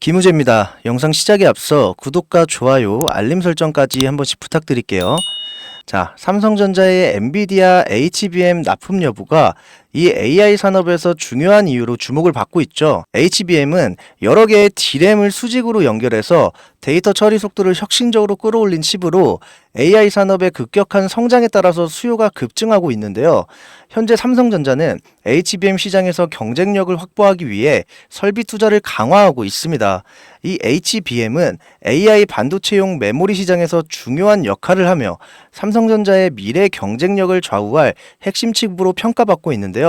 김우재입니다. 영상 시작에 앞서 구독과 좋아요, 알림 설정까지 한 번씩 부탁드릴게요. 자, 삼성전자의 엔비디아 HBM 납품 여부가 이 AI 산업에서 중요한 이유로 주목을 받고 있죠. HBM은 여러 개의 D램을 수직으로 연결해서 데이터 처리 속도를 혁신적으로 끌어올린 칩으로 AI 산업의 급격한 성장에 따라서 수요가 급증하고 있는데요. 현재 삼성전자는 HBM 시장에서 경쟁력을 확보하기 위해 설비 투자를 강화하고 있습니다. 이 HBM은 AI 반도체용 메모리 시장에서 중요한 역할을 하며 삼성전자의 미래 경쟁력을 좌우할 핵심 칩으로 평가받고 있는데요.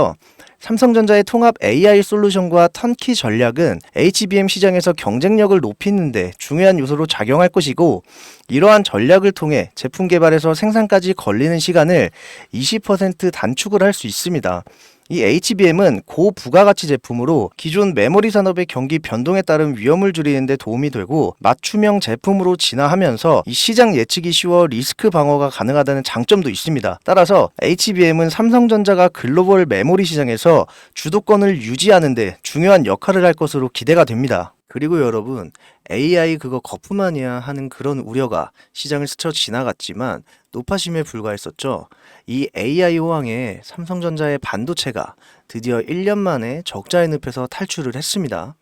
삼성전자의 통합 AI 솔루션과 턴키 전략은 HBM 시장에서 경쟁력을 높이는데 중요한 요소로 작용할 것이고 이러한 전략을 통해 제품 개발에서 생산까지 걸리는 시간을 20% 단축을 할 수 있습니다. 이 HBM은 고부가가치 제품으로 기존 메모리 산업의 경기 변동에 따른 위험을 줄이는 데 도움이 되고 맞춤형 제품으로 진화하면서 이 시장 예측이 쉬워 리스크 방어가 가능하다는 장점도 있습니다. 따라서 HBM은 삼성전자가 글로벌 메모리 시장에서 주도권을 유지하는 데 중요한 역할을 할 것으로 기대가 됩니다. 그리고 여러분, AI 그거 거품 아니야 하는 그런 우려가 시장을 스쳐 지나갔지만 노파심에 불과했었죠. 이 AI 호황에 삼성전자의 반도체가 드디어 1년 만에 적자의 늪에서 탈출을 했습니다.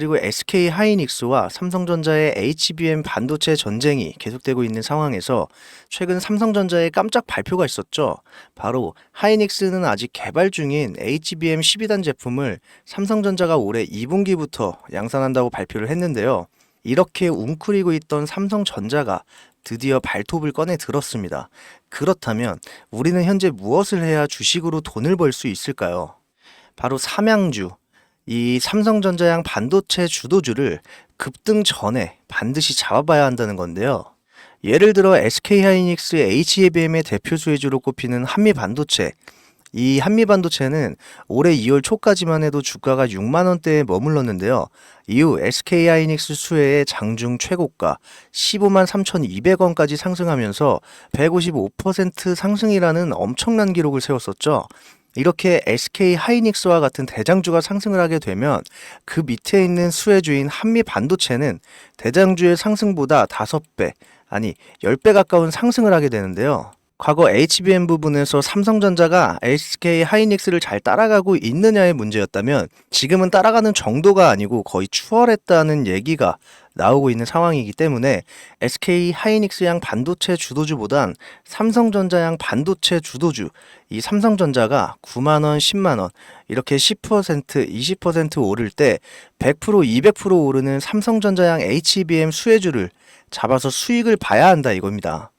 그리고 SK 하이닉스와 삼성전자의 HBM 반도체 전쟁이 계속되고 있는 상황에서 최근 삼성전자의 깜짝 발표가 있었죠. 바로 하이닉스는 아직 개발 중인 HBM 12단 제품을 삼성전자가 올해 2분기부터 양산한다고 발표를 했는데요. 이렇게 웅크리고 있던 삼성전자가 드디어 발톱을 꺼내 들었습니다. 그렇다면 우리는 현재 무엇을 해야 주식으로 돈을 벌 수 있을까요? 바로 삼양주, 이 삼성전자양 반도체 주도주를 급등 전에 반드시 잡아봐야 한다는 건데요. 예를 들어 SK 하이닉스 HBM의 대표 수혜주로 꼽히는 한미 반도체. 이 한미 반도체는 올해 2월 초까지만 해도 주가가 6만 원대에 머물렀는데요. 이후 SK 하이닉스 수혜의 장중 최고가 15만 3,200원까지 상승하면서 155% 상승이라는 엄청난 기록을 세웠었죠. 이렇게 SK 하이닉스와 같은 대장주가 상승을 하게 되면 그 밑에 있는 수혜주인 한미 반도체는 대장주의 상승보다 5배, 아니 10배 가까운 상승을 하게 되는데요. 과거 HBM 부분에서 삼성전자가 SK 하이닉스를 잘 따라가고 있느냐의 문제였다면 지금은 따라가는 정도가 아니고 거의 추월했다는 얘기가 나오고 있는 상황이기 때문에 SK 하이닉스 양 반도체 주도주보단 삼성전자 양 반도체 주도주 이 삼성전자가 9만 원, 10만 원 이렇게 10%, 20% 오를 때 100%, 200% 오르는 삼성전자 양 HBM 수혜주를 잡아서 수익을 봐야 한다 이겁니다.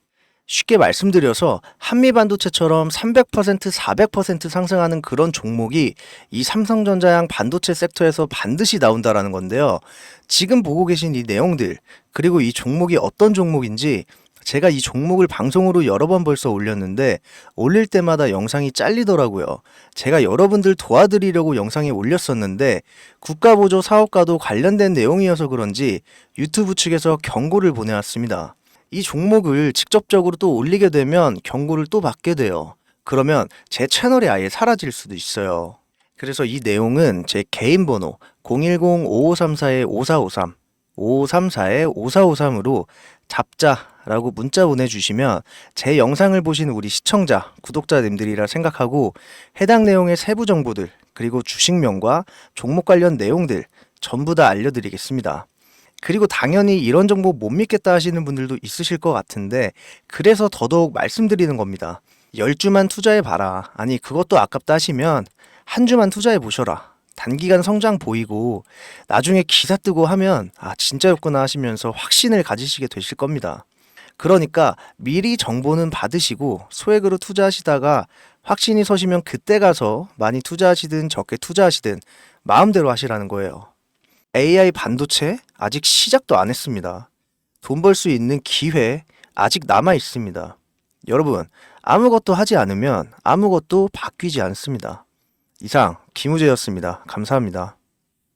쉽게 말씀드려서 한미 반도체처럼 300%, 400% 상승하는 그런 종목이 이 삼성전자양 반도체 섹터에서 반드시 나온다라는 건데요. 지금 보고 계신 이 내용들, 그리고 이 종목이 어떤 종목인지 제가 이 종목을 방송으로 여러 번 벌써 올렸는데 올릴 때마다 영상이 잘리더라고요. 제가 여러분들 도와드리려고 영상에 올렸었는데 국가보조 사업과도 관련된 내용이어서 그런지 유튜브 측에서 경고를 보내왔습니다. 이 종목을 직접적으로 또 올리게 되면 경고를 또 받게 돼요. 그러면 제 채널이 아예 사라질 수도 있어요. 그래서 이 내용은 제 개인 번호 010-5534-5453 5534-5453으로 잡자라고 문자 보내주시면 제 영상을 보신 우리 시청자, 구독자님들이라 생각하고 해당 내용의 세부 정보들 그리고 주식명과 종목 관련 내용들 전부 다 알려드리겠습니다. 그리고 당연히 이런 정보 못 믿겠다 하시는 분들도 있으실 것 같은데 그래서 더더욱 말씀드리는 겁니다. 10주만 투자해 봐라. 아니 그것도 아깝다 하시면 한 주만 투자해 보셔라. 단기간 성장 보이고 나중에 기사 뜨고 하면 아 진짜였구나 하시면서 확신을 가지시게 되실 겁니다. 그러니까 미리 정보는 받으시고 소액으로 투자하시다가 확신이 서시면 그때 가서 많이 투자하시든 적게 투자하시든 마음대로 하시라는 거예요. AI 반도체 아직 시작도 안 했습니다. 돈 벌 수 있는 기회 아직 남아 있습니다. 여러분, 아무것도 하지 않으면 아무것도 바뀌지 않습니다. 이상 김우재였습니다. 감사합니다.